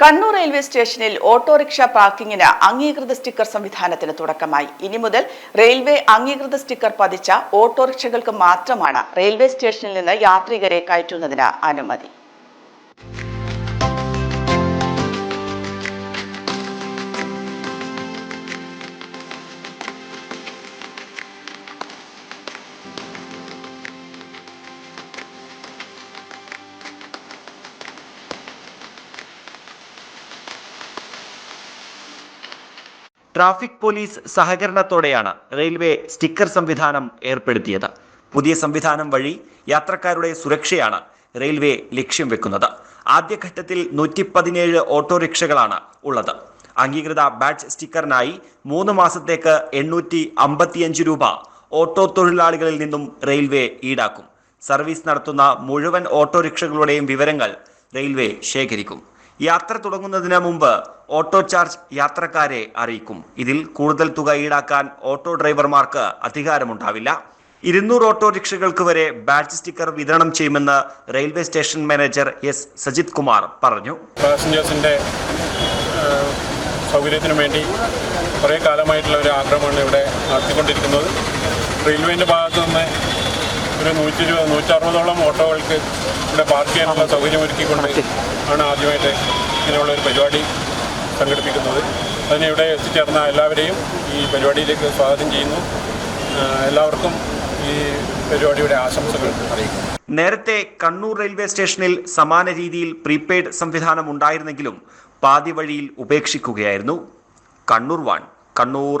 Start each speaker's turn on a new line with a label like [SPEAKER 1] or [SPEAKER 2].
[SPEAKER 1] Kannur railway സ്റ്റേഷനിൽ autorickshaw പാർക്കിങ്ങിന് അംഗീകൃത സ്റ്റിക്കർ സംവിധാനത്തിന് തുടക്കമായി. ഇനി മുതൽ റെയിൽവേ അംഗീകൃത സ്റ്റിക്കർ പതിച്ച ഓട്ടോറിക്ഷകൾക്ക് മാത്രമാണ് റെയിൽവേ സ്റ്റേഷനിൽ നിന്ന് യാത്രികരെ കയറ്റുന്നതിന് അനുമതി.
[SPEAKER 2] ട്രാഫിക് പോലീസ് സഹകരണത്തോടെയാണ് റെയിൽവേ സ്റ്റിക്കർ സംവിധാനം ഏർപ്പെടുത്തിയത്. പുതിയ സംവിധാനം വഴി യാത്രക്കാരുടെ സുരക്ഷയാണ് റെയിൽവേ ലക്ഷ്യം വെക്കുന്നത്. ആദ്യഘട്ടത്തിൽ നൂറ്റി പതിനേഴ് ഓട്ടോറിക്ഷകളാണ് ഉള്ളത്. അംഗീകൃത ബാഡ്ജ് സ്റ്റിക്കറിനായി മൂന്ന് മാസത്തേക്ക് എണ്ണൂറ്റി അമ്പത്തിയഞ്ച് രൂപ ഓട്ടോ തൊഴിലാളികളിൽ നിന്നും റെയിൽവേ ഈടാക്കും. സർവീസ് നടത്തുന്ന മുഴുവൻ ഓട്ടോറിക്ഷകളുടെയും വിവരങ്ങൾ റെയിൽവേ ശേഖരിക്കും. യാത്ര തുടങ്ങുന്നതിന് മുമ്പ് ഓട്ടോ ചാർജ് യാത്രക്കാരെ അറിയിക്കും. ഇതിൽ കൂടുതൽ തുക ഈടാക്കാൻ ഓട്ടോ ഡ്രൈവർമാർക്ക് അധികാരമുണ്ടാവില്ല. ഇരുന്നൂറ് ഓട്ടോറിക്ഷകൾക്ക് വരെ ബാഡ്ജ് സ്റ്റിക്കർ വിതരണം ചെയ്യുമെന്ന് railway station manager S Sajith Kumar പറഞ്ഞു.
[SPEAKER 3] പാസഞ്ചേഴ്സിന്റെ സൗകര്യത്തിന് വേണ്ടി കുറേ കാലമായിട്ടുള്ള ഒരു ആഗ്രഹമാണ് ഇവിടെ നടത്തിക്കൊണ്ടിരിക്കുന്നത്. റെയിൽവേന്റെ ഭാഗത്തു നിന്ന് ഒരു നൂറ്റി ഇരുപത് നൂറ്ററുപതോളം ഓട്ടോകൾക്ക് ഇവിടെ പാർക്ക് ചെയ്യാനുള്ള സൗകര്യം ഒരുക്കിക്കൊണ്ട് ആണ് ആദ്യമായിട്ട് ഇങ്ങനെയുള്ള ഒരു പരിപാടി സംഘടിപ്പിക്കുന്നത്. അതിന് ഇവിടെ എത്തിച്ചേർന്ന എല്ലാവരെയും ഈ പരിപാടിയിലേക്ക് സ്വാഗതം ചെയ്യുന്നു. എല്ലാവർക്കും ഈ പരിപാടിയുടെ ആശംസകൾ അറിയിക്കുന്നു.
[SPEAKER 2] നേരത്തെ കണ്ണൂർ റെയിൽവേ സ്റ്റേഷനിൽ സമാന രീതിയിൽ പ്രീപെയ്ഡ് സംവിധാനം ഉണ്ടായിരുന്നെങ്കിലും പാതി വഴിയിൽ ഉപേക്ഷിക്കുകയായിരുന്നു Kannur one Kannur.